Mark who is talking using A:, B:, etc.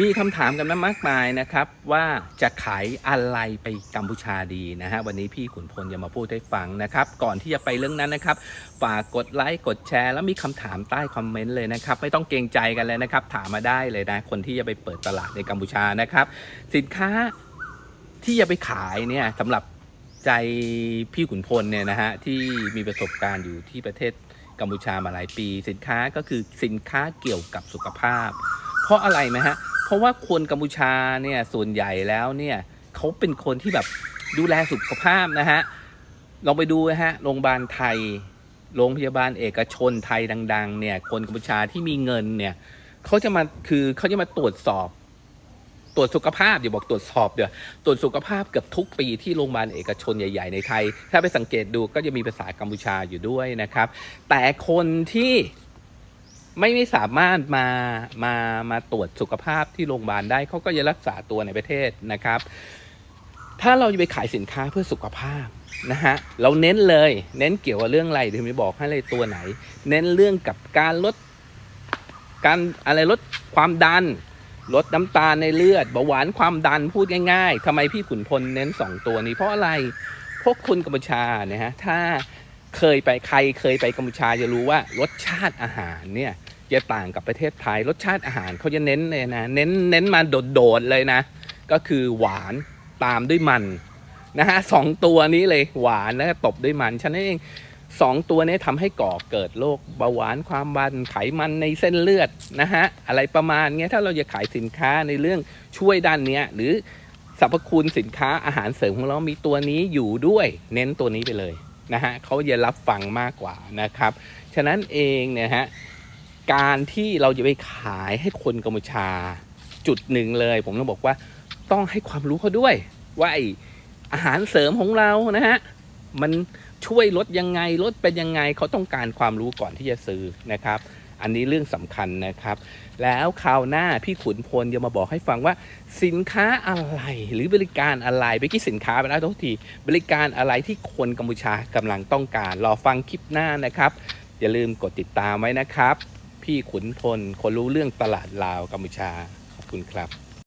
A: มีคำถามกันมามากมายนะครับ ว่าจะขายอะไรไปกัมพูชาดีนะฮะวันนี้พี่ขุนพลจะมาพูดให้ฟังนะครับ ก่อนที่จะไปเรื่องนั้นนะครับ ฝากกดไลค์กดแชร์แล้วมีคำถามใต้คอมเมนต์เลยนะครับ ไม่ต้องเกรงใจกันเลยนะครับ ถามมาได้เลยนะ คนที่จะไปเปิดตลาดในกัมพูชานะครับ สินค้าที่จะไปขายเนี่ยสำหรับใจพี่ขุนพลเนี่ยนะฮะที่มีประสบการณ์อยู่ที่ประเทศกัมพูชามาหลายปี สินค้าก็คือสินค้าเกี่ยวกับสุขภาพ เพราะอะไรไหมฮะ ราะว่าคนกัมพูชาเนี่ยส่วนใหญ่แล้วเนี่ยเขาเป็นคนที่แบบดูแลสุขภาพนะฮะลองไปดูนะฮะโรงพยาบาลไทย โรงพยาบาลเอกชนไทยดัง ๆ เนี่ย คนกัมพูชาที่มีเงินเนี่ยเขาจะมาคือเขาจะมาตรวจสอบ ตรวจสุขภาพอย่าบอกตรวจสอบเดี๋ยวตรวจสุขภาพเกือบทุกปีที่โรงพยาบาลเอกชนใหญ่ ๆ ในไทย ถ้าไปสังเกตดูก็จะมีภาษากัมพูชาอยู่ด้วยนะครับ แต่คนที่ ไม่ไม่สามารถมามามาตรวจสุขภาพที่โรงพยาบาลได้เขาก็จะรักษาตัวในประเทศนะครับ ถ้าเราจะไปขายสินค้าเพื่อสุขภาพนะฮะเราเน้นเลย เน้นเกี่ยวกับเรื่องอะไรเดี๋ยวมีบอกให้เลยตัวไหน เน้นเรื่องกับการลดการอะไรลดความดัน ลดน้ำตาลในเลือดเบาหวานความดันพูดง่าย ๆทำไมพี่ขุนพลเน้นสองตัวนี้เพราะอะไรพวกคนกัมพูชาเนี่ยฮะถ้า เคยไปใครเคยไปกัมพูชาจะรู้ว่ารสชาติอาหารเนี่ยจะต่างกับประเทศไทย รสชาติอาหารเขาจะเน้นเลยนะ เน้นเน้นมาโดดๆเลยนะ ก็คือหวานตามด้วยมันนะฮะสองตัวนี้เลยหวานแล้วก็ตบด้วยมันฉะนั้นเองสองตัวนี้ทำให้ก่อเกิดโรคเบาหวานความดันไขมันในเส้นเลือดนะฮะอะไรประมาณเนี้ยถ้าเราจะขายสินค้าในเรื่องช่วยด้านเนี้ยหรือสรรพคุณสินค้าอาหารเสริมของเรามีตัวนี้อยู่ด้วย เน้นตัวนี้ไปเลย นะฮะเขาจะรับฟังมากกว่านะครับ ฉะนั้นเองเนี่ยฮะการที่เราจะไปขายให้คนกัมพูชาจุดหนึ่งเลย ผมต้องบอกว่าต้องให้ความรู้เขาด้วย ว่าไออาหารเสริมของเรานะฮะมันช่วยลดยังไงลดเป็นยังไงเขาต้องการความรู้ก่อนที่จะซื้อนะครับ อันนี้เรื่องสำคัญนะครับ แล้วคราวหน้าพี่ขุนพลจะมาบอกให้ฟังว่า สินค้าอะไรหรือบริการอะไรไปกี้สินค้าไปแล้วทุกทีบริการอะไรที่คนกัมพูชากำลังต้องการรอฟังคลิปหน้านะครับ อย่าลืมกดติดตามไว้นะครับ พี่ขุนพลคนรู้เรื่องตลาดลาวกัมพูชาขอบคุณครับ